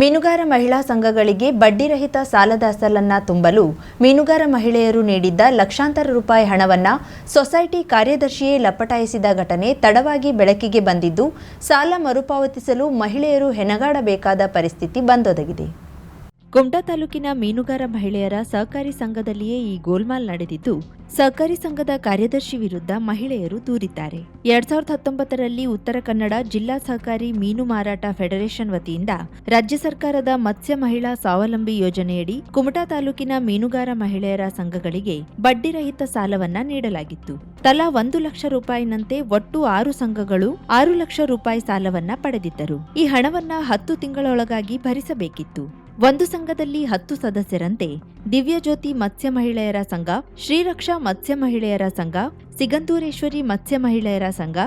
ಮೀನುಗಾರ ಮಹಿಳಾ ಸಂಘಗಳಿಗೆ ಬಡ್ಡಿರಹಿತ ಸಾಲದ ಅಸಲನ್ನ ತುಂಬಲು ಮೀನುಗಾರ ಮಹಿಳೆಯರು ನೀಡಿದ್ದ ಲಕ್ಷಾಂತರ ರೂಪಾಯಿ ಹಣವನ್ನ ಸೊಸೈಟಿ ಕಾರ್ಯದರ್ಶಿಯೇ ಲಪಟಾಯಿಸಿದ ಘಟನೆ ತಡವಾಗಿ ಬೆಳಕಿಗೆ ಬಂದಿದ್ದು, ಸಾಲ ಮರುಪಾವತಿಸಲು ಮಹಿಳೆಯರು ಹೆಣಗಾಡಬೇಕಾದ ಪರಿಸ್ಥಿತಿ ಬಂದೊದಗಿದೆ. ಕುಮಟಾ ತಾಲೂಕಿನ ಮೀನುಗಾರ ಮಹಿಳೆಯರ ಸಹಕಾರಿ ಸಂಘದಲ್ಲಿಯೇ ಈ ಗೋಲ್ಮಾಲ್ ನಡೆದಿದ್ದು, ಸಹಕಾರಿ ಸಂಘದ ಕಾರ್ಯದರ್ಶಿ ವಿರುದ್ಧ ಮಹಿಳೆಯರು ದೂರಿದ್ದಾರೆ. ಎರಡ್ ಸಾವಿರದ ಹತ್ತೊಂಬತ್ತರಲ್ಲಿ ಉತ್ತರ ಕನ್ನಡ ಜಿಲ್ಲಾ ಸಹಕಾರಿ ಮೀನು ಮಾರಾಟ ಫೆಡರೇಷನ್ ವತಿಯಿಂದ ರಾಜ್ಯ ಸರ್ಕಾರದ ಮತ್ಸ್ಯ ಮಹಿಳಾ ಸ್ವಾವಲಂಬಿ ಯೋಜನೆಯಡಿ ಕುಮಟಾ ತಾಲೂಕಿನ ಮೀನುಗಾರ ಮಹಿಳೆಯರ ಸಂಘಗಳಿಗೆ ಬಡ್ಡಿರಹಿತ ಸಾಲವನ್ನ ನೀಡಲಾಗಿತ್ತು. ತಲಾ ಒಂದು ಲಕ್ಷ ರೂಪಾಯಿನಂತೆ ಒಟ್ಟು ಆರು ಸಂಘಗಳು ಆರು ಲಕ್ಷ ರೂಪಾಯಿ ಸಾಲವನ್ನ ಪಡೆದಿದ್ದರು. ಈ ಹಣವನ್ನ ಹತ್ತು ತಿಂಗಳೊಳಗಾಗಿ ಭರಿಸಬೇಕಿತ್ತು. ಒಂದು ಸಂಘದಲ್ಲಿ ಹತ್ತು ಸದಸ್ಯರಂತೆ ದಿವ್ಯಜ್ಯೋತಿ ಮತ್ಸ್ಯ ಮಹಿಳೆಯರ ಸಂಘ, ಶ್ರೀರಕ್ಷಾ ಮತ್ಸ್ಯ ಮಹಿಳೆಯರ ಸಂಘ ಸಿಗಂದೂರೇಶ್ವರಿ ಮತ್ಸ್ಯ ಮಹಿಳೆಯರ ಸಂಘ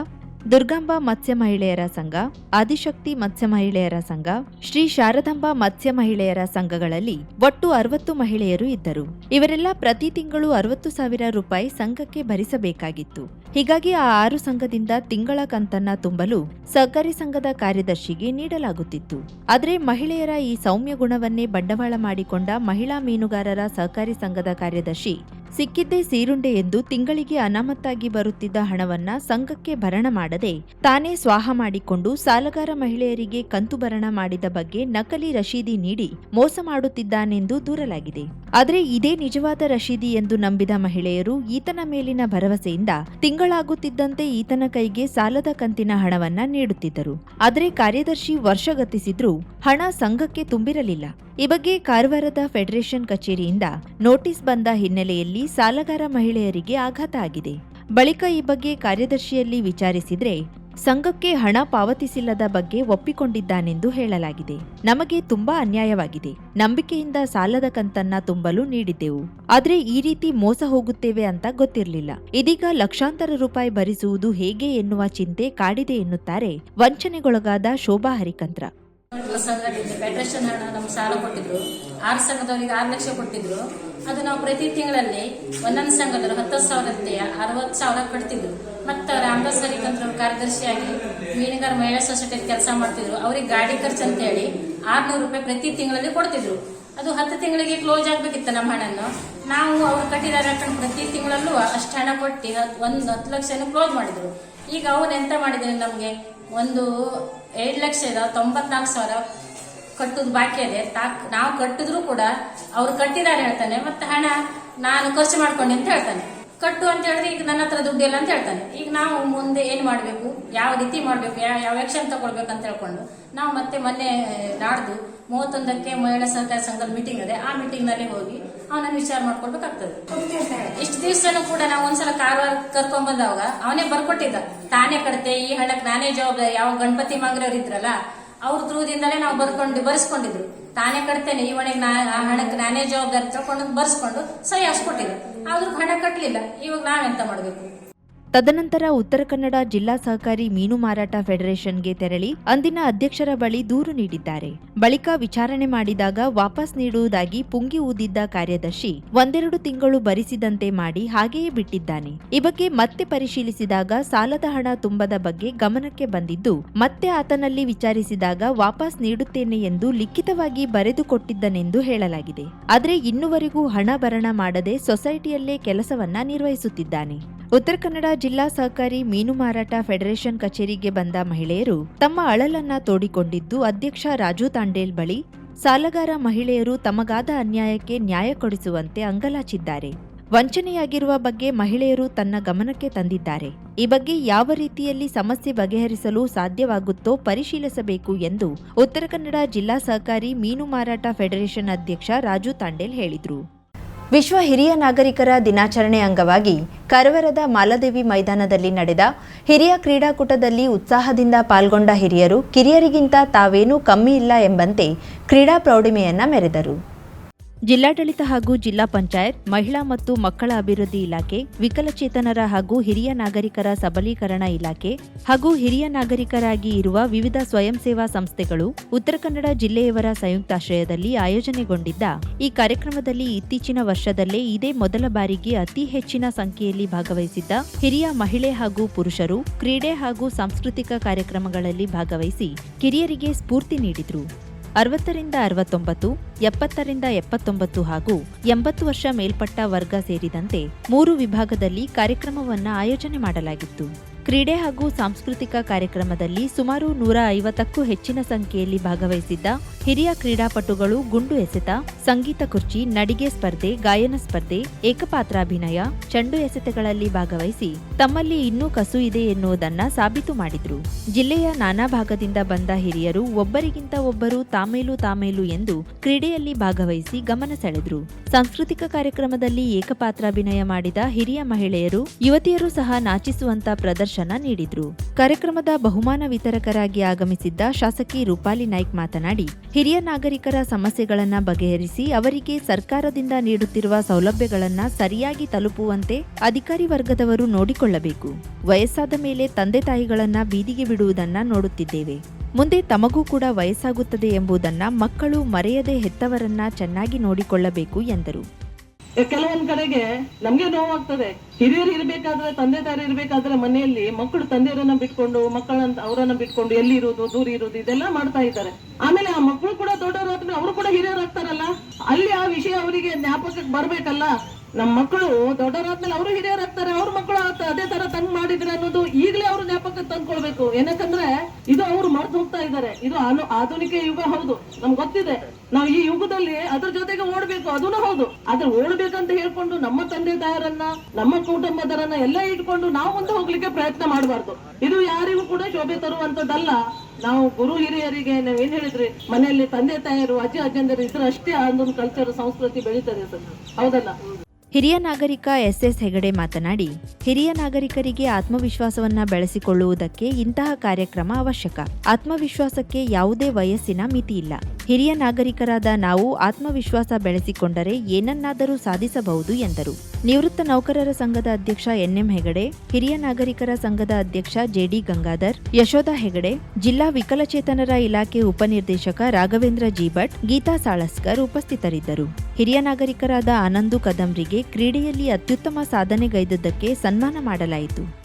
ದುರ್ಗಾಂಬ ಮತ್ಸ್ಯ ಮಹಿಳೆಯರ ಸಂಘ, ಆದಿಶಕ್ತಿ ಮತ್ಸ್ಯ ಮಹಿಳೆಯರ ಸಂಘ, ಶ್ರೀ ಶಾರದಾಂಬ ಮತ್ಸ್ಯ ಮಹಿಳೆಯರ ಸಂಘಗಳಲ್ಲಿ ಒಟ್ಟು ಅರವತ್ತು ಮಹಿಳೆಯರು ಇದ್ದರು. ಇವರೆಲ್ಲ ಪ್ರತಿ ತಿಂಗಳು ಅರವತ್ತು ಸಾವಿರ ರೂಪಾಯಿ ಸಂಘಕ್ಕೆ ಭರಿಸಬೇಕಾಗಿತ್ತು. ಹೀಗಾಗಿ ಆ ಆರು ಸಂಘದಿಂದ ತಿಂಗಳ ಕಂತನ್ನ ತುಂಬಲು ಸಹಕಾರಿ ಸಂಘದ ಕಾರ್ಯದರ್ಶಿಗೆ ನೀಡಲಾಗುತ್ತಿತ್ತು. ಆದರೆ ಮಹಿಳೆಯರ ಈ ಸೌಮ್ಯ ಗುಣವನ್ನೇ ಬಂಡವಾಳ ಮಾಡಿಕೊಂಡ ಮಹಿಳಾ ಮೀನುಗಾರರ ಸಹಕಾರಿ ಸಂಘದ ಕಾರ್ಯದರ್ಶಿ ಸಿಕ್ಕಿದ್ದೇ ಸೀರುಂಡೆ ಎಂದು ತಿಂಗಳಿಗೆ ಅನಾಮತ್ತಾಗಿ ಬರುತ್ತಿದ್ದ ಹಣವನ್ನ ಸಂಘಕ್ಕೆ ಭರಣ ಮಾಡದೆ ತಾನೇ ಸ್ವಾಹ ಮಾಡಿಕೊಂಡು ಸಾಲಗಾರ ಮಹಿಳೆಯರಿಗೆ ಕಂತು ಭರಣ ಮಾಡಿದ ಬಗ್ಗೆ ನಕಲಿ ರಶೀದಿ ನೀಡಿ ಮೋಸ ಮಾಡುತ್ತಿದ್ದಾನೆಂದು ದೂರಲಾಗಿದೆ. ಆದರೆ ಇದೇ ನಿಜವಾದ ರಶೀದಿ ಎಂದು ನಂಬಿದ ಮಹಿಳೆಯರು ಈತನ ಮೇಲಿನ ಭರವಸೆಯಿಂದ ತಿಂಗಳಾಗುತ್ತಿದ್ದಂತೆ ಈತನ ಕೈಗೆ ಸಾಲದ ಕಂತಿನ ಹಣವನ್ನ ನೀಡುತ್ತಿದ್ದರು. ಆದರೆ ಕಾರ್ಯದರ್ಶಿ ವರ್ಷಗತಿಸಿದ್ರೂ ಹಣ ಸಂಘಕ್ಕೆ ತುಂಬಿರಲಿಲ್ಲ. ಈ ಬಗ್ಗೆ ಕಾರವಾರದ ಫೆಡರೇಷನ್ ಕಚೇರಿಯಿಂದ ನೋಟಿಸ್ ಬಂದ ಹಿನ್ನೆಲೆಯಲ್ಲಿ ಸಾಲಗಾರ ಮಹಿಳೆಯರಿಗೆ ಆಘಾತ ಆಗಿದೆ. ಬಳಿಕ ಈ ಬಗ್ಗೆ ಕಾರ್ಯದರ್ಶಿಯಲ್ಲಿ ವಿಚಾರಿಸಿದ್ರೆ, ಸಂಘಕ್ಕೆ ಹಣ ಪಾವತಿಸಿಲ್ಲದ ಬಗ್ಗೆ ಒಪ್ಪಿಕೊಂಡಿದ್ದಾನೆಂದು ಹೇಳಲಾಗಿದೆ. ನಮಗೆ ತುಂಬಾ ಅನ್ಯಾಯವಾಗಿದೆ. ನಂಬಿಕೆಯಿಂದ ಸಾಲದ ಕಂತನ್ನ ತುಂಬಲು ನೀಡಿದ್ದೆವು. ಆದ್ರೆ ಈ ರೀತಿ ಮೋಸ ಹೋಗುತ್ತೇವೆ ಅಂತ ಗೊತ್ತಿರಲಿಲ್ಲ. ಇದೀಗ ಲಕ್ಷಾಂತರ ರೂಪಾಯಿ ಭರಿಸುವುದು ಹೇಗೆ ಎನ್ನುವ ಚಿಂತೆ ಕಾಡಿದೆ ಎನ್ನುತ್ತಾರೆ ವಂಚನೆಗೊಳಗಾದ ಶೋಭಾ ಹರಿಕಂತ್ರ. ಫೆಡರೇಷನ್ ಹಣ ನಮ್ಗೆ ಸಾಲ ಕೊಟ್ಟಿದ್ರು. ಆರು ಸಂಘದವರಿಗೆ ಆರು ಲಕ್ಷ ಕೊಟ್ಟಿದ್ರು. ಅದು ನಾವು ಪ್ರತಿ ತಿಂಗಳಲ್ಲಿ ಒಂದೊಂದು ಸಂಘದವರು ಹತ್ತು ಸಾವಿರದಂತೆ ಅರವತ್ತು ಸಾವಿರ ಕಟ್ತಿದ್ರು. ಮತ್ತು ರಾಮದಾಸ್ ಹರಿಕಂತ್ರ ಕಾರ್ಯದರ್ಶಿಯಾಗಿ ಮೀನುಗಾರ ಮಹಿಳಾ ಸೊಸೈಟಿ ಕೆಲಸ ಮಾಡ್ತಿದ್ರು. ಅವ್ರಿಗೆ ಗಾಡಿ ಖರ್ಚು ಅಂತ ಹೇಳಿ ಆರ್ನೂರು ರೂಪಾಯಿ ಪ್ರತಿ ತಿಂಗಳಲ್ಲಿ ಕೊಡ್ತಿದ್ರು. ಅದು ಹತ್ತು ತಿಂಗಳಿಗೆ ಕ್ಲೋಸ್ ಆಗಬೇಕಿತ್ತು ನಮ್ಮ ಹಣನ್ನು ನಾವು ಅವ್ರು ಕಟ್ಟಿದಾರೆ ಪ್ರತಿ ತಿಂಗಳಲ್ಲೂ ಅಷ್ಟು ಹಣ ಕೊಟ್ಟು ಒಂದು ಹತ್ತು ಲಕ್ಷನ ಕ್ಲೋಸ್ ಮಾಡಿದ್ರು. ಈಗ ಅವ್ರು ಎಂತ ಮಾಡಿದ್ರು ನಮಗೆ? ಒಂದು ಏಳು ಲಕ್ಷದ ತೊಂಬತ್ನಾಲ್ಕು ಸಾವಿರ ಕಟ್ಟುದು ಬಾಕಿ ಇದೆ. ತಾಕ್ ನಾವು ಕಟ್ಟಿದ್ರು ಕೂಡ ಅವ್ರು ಕಟ್ಟಿದ್ದಾರೆ ಹೇಳ್ತಾನೆ, ಮತ್ತೆ ಹಣ ನಾನು ಖರ್ಚು ಮಾಡ್ಕೊಂಡೆ ಅಂತ ಹೇಳ್ತಾನೆ. ಕಟ್ಟು ಅಂತ ಹೇಳಿದ್ರೆ ಈಗ ನನ್ನ ಹತ್ರ ದುಡ್ಡು ಇಲ್ಲ ಅಂತ ಹೇಳ್ತಾನೆ. ಈಗ ನಾವು ಮುಂದೆ ಏನ್ ಮಾಡ್ಬೇಕು? ಯಾವ ರೀತಿ ಮಾಡ್ಬೇಕು? ಯಾವ ಯಾವ ಆಕ್ಷನ್ ತಗೊಳ್ಬೇಕು ಅಂತ ಹೇಳ್ಕೊಂಡು ನಾವು ಮತ್ತೆ ಮೊನ್ನೆ ನಾಡ್ದು ಮೂವತ್ತೊಂದಕ್ಕೆ ಮಹಿಳಾ ಸಹಕಾರ ಸಂಘದ ಮೀಟಿಂಗ್ ಇದೆ. ಆ ಮೀಟಿಂಗ್ನಲ್ಲಿ ಹೋಗಿ ಅವನನ್ನು ವಿಚಾರ ಮಾಡ್ಕೊಳ್ಬೇಕಾಗ್ತದೆ. ಇಷ್ಟು ದಿವಸನೂ ಕೂಡ ನಾವು ಒಂದ್ಸಲ ಕಾರವಾರ ಕರ್ಕೊಂಡ್ ಬಂದವಾಗ ಅವನೇ ಬರ್ಕೊಟ್ಟಿದ್ದ. ತಾನೇ ಕಡತೆ ಈ ಹಳ್ಳಕ್ ನಾನೇ ಜವಾಬ್ದಾರಿ ಯಾವ ಗಣಪತಿ ಮಂಗ್ರವ್ರು ಇದ್ರಲ್ಲ ಅವ್ರ ತ್ರೂದಿಂದಲೇ ನಾವು ಬರ್ಕೊಂಡು ಬರ್ಸ್ಕೊಂಡಿದ್ರು. ತಾನೇ ಕಟ್ತೇನೆ ಈ ಮನೆಗೆ ನಾ ಆ ಹಣಕ್ಕೆ ನಾನೇ ಜವಾಬ್ದಾರಿ ತಗೊಂಡು ಬರ್ಸ್ಕೊಂಡು ಸಹಿ ಹಾಸ್ಕೊಟ್ಟಿದ್ರು. ಆದ್ರೂ ಹಣ ಕಟ್ಟಲಿಲ್ಲ ಇವಾಗ ನಾವೆಂತ ಮಾಡ್ಬೇಕು? ತದನಂತರ ಉತ್ತರ ಕನ್ನಡ ಜಿಲ್ಲಾ ಸಹಕಾರಿ ಮೀನು ಮಾರಾಟ ಫೆಡರೇಷನ್ಗೆ ತೆರಳಿ ಅಂದಿನ ಅಧ್ಯಕ್ಷರ ಬಳಿ ದೂರು ನೀಡಿದ್ದಾರೆ. ಬಳಿಕ ವಿಚಾರಣೆ ಮಾಡಿದಾಗ ವಾಪಸ್ ನೀಡುವುದಾಗಿ ಪುಂಗಿ ಊದಿದ್ದ ಕಾರ್ಯದರ್ಶಿ ಒಂದೆರಡು ತಿಂಗಳು ಭರಿಸಿದಂತೆ ಮಾಡಿ ಹಾಗೆಯೇ ಬಿಟ್ಟಿದ್ದಾನೆ. ಈ ಬಗ್ಗೆ ಮತ್ತೆ ಪರಿಶೀಲಿಸಿದಾಗ ಸಾಲದ ಹಣ ತುಂಬದ ಬಗ್ಗೆ ಗಮನಕ್ಕೆ ಬಂದಿದ್ದು, ಮತ್ತೆ ಆತನಲ್ಲಿ ವಿಚಾರಿಸಿದಾಗ ವಾಪಸ್ ನೀಡುತ್ತೇನೆ ಎಂದು ಲಿಖಿತವಾಗಿ ಬರೆದುಕೊಟ್ಟಿದ್ದನೆಂದು ಹೇಳಲಾಗಿದೆ. ಆದರೆ ಇನ್ನುವರೆಗೂ ಹಣ ಭರಣ ಮಾಡದೆ ಸೊಸೈಟಿಯಲ್ಲೇ ಕೆಲಸವನ್ನ ನಿರ್ವಹಿಸುತ್ತಿದ್ದಾನೆ. ಉತ್ತರ ಕನ್ನಡ ಜಿಲ್ಲಾ ಸಹಕಾರಿ ಮೀನು ಮಾರಾಟ ಫೆಡರೇಷನ್ ಕಚೇರಿಗೆ ಬಂದ ಮಹಿಳೆಯರು ತಮ್ಮ ಅಳಲನ್ನ ತೋಡಿಕೊಂಡಿದ್ದು, ಅಧ್ಯಕ್ಷ ರಾಜು ತಾಂಡೇಲ್ ಬಳಿ ಸಾಲಗಾರ ಮಹಿಳೆಯರು ತಮಗಾದ ಅನ್ಯಾಯಕ್ಕೆ ನ್ಯಾಯ ಕೊಡಿಸುವಂತೆ ಅಂಗಲಾಚಿದ್ದಾರೆ. ವಂಚನೆಯಾಗಿರುವ ಬಗ್ಗೆ ಮಹಿಳೆಯರು ತನ್ನ ಗಮನಕ್ಕೆ ತಂದಿದ್ದಾರೆ. ಈ ಬಗ್ಗೆ ಯಾವ ರೀತಿಯಲ್ಲಿ ಸಮಸ್ಯೆ ಬಗೆಹರಿಸಲು ಸಾಧ್ಯವಾಗುತ್ತೋ ಪರಿಶೀಲಿಸಬೇಕು ಎಂದು ಉತ್ತರ ಕನ್ನಡ ಜಿಲ್ಲಾ ಸಹಕಾರಿ ಮೀನು ಮಾರಾಟ ಫೆಡರೇಷನ್ ಅಧ್ಯಕ್ಷ ರಾಜು ತಾಂಡೇಲ್ ಹೇಳಿದರು. ವಿಶ್ವ ಹಿರಿಯ ನಾಗರಿಕರ ದಿನಾಚರಣೆ ಅಂಗವಾಗಿ ಕರವರದ ಮಾಲದೇವಿ ಮೈದಾನದಲ್ಲಿ ನಡೆದ ಹಿರಿಯ ಕ್ರೀಡಾಕೂಟದಲ್ಲಿ ಉತ್ಸಾಹದಿಂದ ಪಾಲ್ಗೊಂಡ ಹಿರಿಯರು ಕಿರಿಯರಿಗಿಂತ ತಾವೇನೂ ಕಮ್ಮಿ ಇಲ್ಲ ಎಂಬಂತೆ ಕ್ರೀಡಾ ಪ್ರೌಢಿಮೆಯನ್ನ ಮೆರೆದರು. ಜಿಲ್ಲಾಡಳಿತ ಹಾಗೂ ಜಿಲ್ಲಾ ಪಂಚಾಯತ್, ಮಹಿಳಾ ಮತ್ತು ಮಕ್ಕಳ ಅಭಿವೃದ್ಧಿ ಇಲಾಖೆ, ವಿಕಲಚೇತನರ ಹಾಗೂ ಹಿರಿಯ ನಾಗರಿಕರ ಸಬಲೀಕರಣ ಇಲಾಖೆ ಹಾಗೂ ಹಿರಿಯ ನಾಗರಿಕರಾಗಿ ಇರುವ ವಿವಿಧ ಸ್ವಯಂ ಸೇವಾ ಸಂಸ್ಥೆಗಳು ಉತ್ತರ ಕನ್ನಡ ಜಿಲ್ಲೆಯವರ ಸಂಯುಕ್ತಾಶ್ರಯದಲ್ಲಿ ಆಯೋಜನೆಗೊಂಡಿದ್ದ ಈ ಕಾರ್ಯಕ್ರಮದಲ್ಲಿ ಇತ್ತೀಚಿನ ವರ್ಷದಲ್ಲೇ ಇದೇ ಮೊದಲ ಬಾರಿಗೆ ಅತಿ ಹೆಚ್ಚಿನ ಸಂಖ್ಯೆಯಲ್ಲಿ ಭಾಗವಹಿಸಿದ್ದ ಹಿರಿಯ ಮಹಿಳೆ ಹಾಗೂ ಪುರುಷರು ಕ್ರೀಡೆ ಹಾಗೂ ಸಾಂಸ್ಕೃತಿಕ ಕಾರ್ಯಕ್ರಮಗಳಲ್ಲಿ ಭಾಗವಹಿಸಿ ಕಿರಿಯರಿಗೆ ಸ್ಫೂರ್ತಿ ನೀಡಿದರು. ಅರವತ್ತರಿಂದ ಅರವತ್ತೊಂಬತ್ತು, ಎಪ್ಪತ್ತರಿಂದ ಎಪ್ಪತ್ತೊಂಬತ್ತು ಹಾಗೂ ಎಂಬತ್ತು ವರ್ಷ ಮೇಲ್ಪಟ್ಟ ವರ್ಗ ಸೇರಿದಂತೆ ಮೂರು ವಿಭಾಗದಲ್ಲಿ ಕಾರ್ಯಕ್ರಮವನ್ನು ಆಯೋಜನೆ ಮಾಡಲಾಗಿತ್ತು. ಕ್ರೀಡೆ ಹಾಗೂ ಸಾಂಸ್ಕೃತಿಕ ಕಾರ್ಯಕ್ರಮದಲ್ಲಿ ಸುಮಾರು ನೂರ ಐವತ್ತಕ್ಕೂ ಹೆಚ್ಚಿನ ಸಂಖ್ಯೆಯಲ್ಲಿ ಭಾಗವಹಿಸಿದ್ದ ಹಿರಿಯ ಕ್ರೀಡಾಪಟುಗಳು ಗುಂಡು ಎಸೆತ, ಸಂಗೀತ ಕುರ್ಚಿ, ನಡಿಗೆ ಸ್ಪರ್ಧೆ, ಗಾಯನ ಸ್ಪರ್ಧೆ, ಏಕಪಾತ್ರಾಭಿನಯ, ಚೆಂಡು ಎಸೆತಗಳಲ್ಲಿ ಭಾಗವಹಿಸಿ ತಮ್ಮಲ್ಲಿ ಇನ್ನೂ ಕಸು ಇದೆ ಎನ್ನುವುದನ್ನ ಸಾಬೀತು ಮಾಡಿದ್ರು. ಜಿಲ್ಲೆಯ ನಾನಾ ಭಾಗದಿಂದ ಬಂದ ಹಿರಿಯರು ಒಬ್ಬರಿಗಿಂತ ಒಬ್ಬರು ತಾಮೇಲು ತಾಮೇಲು ಎಂದು ಕ್ರೀಡೆಯಲ್ಲಿ ಭಾಗವಹಿಸಿ ಗಮನ ಸೆಳೆದ್ರು. ಸಾಂಸ್ಕೃತಿಕ ಕಾರ್ಯಕ್ರಮದಲ್ಲಿ ಏಕಪಾತ್ರಾಭಿನಯ ಮಾಡಿದ ಹಿರಿಯ ಮಹಿಳೆಯರು ಯುವತಿಯರು ಸಹ ನಾಚಿಸುವಂತ ಪ್ರದರ್ಶನ ನೀಡಿದ್ರು. ಕಾರ್ಯಕ್ರಮದ ಬಹುಮಾನ ವಿತರಕರಾಗಿ ಆಗಮಿಸಿದ್ದ ಶಾಸಕಿ ರೂಪಾಲಿ ನಾಯ್ಕ್ ಮಾತನಾಡಿ ಹಿರಿಯ ನಾಗರಿಕರ ಸಮಸ್ಯೆಗಳನ್ನು ಬಗೆಹರಿಸಿ ಅವರಿಗೆ ಸರ್ಕಾರದಿಂದ ನೀಡುತ್ತಿರುವ ಸೌಲಭ್ಯಗಳನ್ನು ಸರಿಯಾಗಿ ತಲುಪುವಂತೆ ಅಧಿಕಾರಿ ವರ್ಗದವರು ನೋಡಿಕೊಳ್ಳಬೇಕು. ವಯಸ್ಸಾದ ಮೇಲೆ ತಂದೆ ತಾಯಿಗಳನ್ನು ಬೀದಿಗೆ ಬಿಡುವುದನ್ನ ನೋಡುತ್ತಿದ್ದೇವೆ. ಮುಂದೆ ತಮಗೂ ಕೂಡ ವಯಸ್ಸಾಗುತ್ತದೆ ಎಂಬುದನ್ನ ಮಕ್ಕಳು ಮರೆಯದೆ ಹೆತ್ತವರನ್ನ ಚೆನ್ನಾಗಿ ನೋಡಿಕೊಳ್ಳಬೇಕು ಎಂದರು. ಕೆಲವೊಂದ್ ಕಡೆಗೆ ನಮ್ಗೆ ನೋವಾಗ್ತದೆ. ಹಿರಿಯರು ಇರ್ಬೇಕಾದ್ರೆ ತಂದೆ ತಾಯಿ ಇರ್ಬೇಕಾದ್ರೆ ಮನೆಯಲ್ಲಿ ಮಕ್ಕಳು ತಂದೆಯರನ್ನ ಬಿಟ್ಕೊಂಡು, ಮಕ್ಕಳನ್ನ ಅವರನ್ನ ಬಿಟ್ಕೊಂಡು ಎಲ್ಲಿ ಇರೋದು ದೂರ ಇರೋದು, ಇದೆಲ್ಲ ಮಾಡ್ತಾ ಇದ್ದಾರೆ. ಆಮೇಲೆ ಆ ಮಕ್ಕಳು ಕೂಡ ದೊಡ್ಡವರು ಅವರು ಕೂಡ ಹಿರಿಯರಾಗ್ತಾರಲ್ಲ ಅಲ್ಲಿ ಆ ವಿಷಯ ಅವರಿಗೆ ಜ್ಞಾಪಕಕ್ಕೆ ಬರ್ಬೇಕಲ್ಲ? ನಮ್ಮ ಮಕ್ಕಳು ದೊಡ್ಡವರಾದ್ಮೇಲೆ ಅವರು ಹಿರಿಯರಾಗ್ತಾರೆ ಅವ್ರ ಮಕ್ಕಳು ಅದೇ ತರ ತಂಗ್ ಮಾಡಿದ್ರೆ ಅನ್ನೋದು ಈಗಲೇ ಅವ್ರ ಜ್ಞಾಪಕ ತಂದ್ಕೊಳ್ಬೇಕು. ಏನಕಂದ್ರೆ ಇದು ಅವ್ರು ಮರ್ತು ಹೋಗ್ತಾ ಇದ್ದಾರೆ. ಇದು ಆಧುನಿಕ ಯುಗ, ಹೌದು. ನಮ್ಗೆ ಗೊತ್ತಿದೆ. ನಾವು ಈ ಯುಗದಲ್ಲಿ ಅದ್ರ ಜೊತೆಗೆ ಓಡಬೇಕು ಅದೂ ಹೌದು. ಆದ್ರೆ ಓಡಬೇಕಂತ ಹೇಳ್ಕೊಂಡು ನಮ್ಮ ತಂದೆ ತಾಯರನ್ನ, ನಮ್ಮ ಕುಟುಂಬದರನ್ನ ಎಲ್ಲ ಇಟ್ಕೊಂಡು ನಾವು ಮುಂದೆ ಹೋಗ್ಲಿಕ್ಕೆ ಪ್ರಯತ್ನ ಮಾಡಬಾರ್ದು. ಇದು ಯಾರಿಗೂ ಕೂಡ ಶೋಭೆ ತರುವಂತದ್ದಲ್ಲ ನಾವು ಗುರು ಹಿರಿಯರಿಗೆ ನಾವ್ ಏನ್ ಹೇಳಿದ್ರಿ? ಮನೆಯಲ್ಲಿ ತಂದೆ ತಾಯರು, ಅಜ್ಜಿ ಅಜ್ಜಂದರು ಇದ್ರೆ ಅಷ್ಟೇ ಅದೊಂದು ಕಲ್ಚರ್ ಸಂಸ್ಕೃತಿ ಬೆಳೀತದೆ ಸರ್. ಹೌದಲ್ಲ? ಹಿರಿಯ ನಾಗರಿಕ ಎಸ್ ಎಸ್ ಹೆಗಡೆ ಮಾತನಾಡಿ, ಹಿರಿಯ ನಾಗರಿಕರಿಗೆ ಆತ್ಮವಿಶ್ವಾಸವನ್ನ ಬೆಳೆಸಿಕೊಳ್ಳುವುದಕ್ಕೆ ಇಂತಹ ಕಾರ್ಯಕ್ರಮ ಅವಶ್ಯಕ. ಆತ್ಮವಿಶ್ವಾಸಕ್ಕೆ ಯಾವುದೇ ವಯಸ್ಸಿನ ಮಿತಿ ಇಲ್ಲ. ಹಿರಿಯ ನಾಗರಿಕರಾದ ನಾವು ಆತ್ಮವಿಶ್ವಾಸ ಬೆಳೆಸಿಕೊಂಡರೆ ಏನನ್ನಾದರೂ ಸಾಧಿಸಬಹುದು ಎಂದರು. ನಿವೃತ್ತ ನೌಕರರ ಸಂಘದ ಅಧ್ಯಕ್ಷ ಎನ್ಎಂ ಹೆಗಡೆ, ಹಿರಿಯ ನಾಗರಿಕರ ಸಂಘದ ಅಧ್ಯಕ್ಷ ಜೆಡಿ ಗಂಗಾಧರ್, ಯಶೋಧ ಹೆಗಡೆ, ಜಿಲ್ಲಾ ವಿಕಲಚೇತನರ ಇಲಾಖೆ ಉಪನಿರ್ದೇಶಕ ರಾಘವೇಂದ್ರ ಜೀಭಟ್, ಗೀತಾ ಸಾಳಸ್ಕರ್ ಉಪಸ್ಥಿತರಿದ್ದರು. ಹಿರಿಯ ನಾಗರಿಕರಾದ ಆನಂದು ಕದಂಬರಿಗೆ ಕ್ರೀಡೆಯಲ್ಲಿ ಅತ್ಯುತ್ತಮ ಸಾಧನೆಗೈದದ್ದಕ್ಕೆ ಸನ್ಮಾನ ಮಾಡಲಾಯಿತು.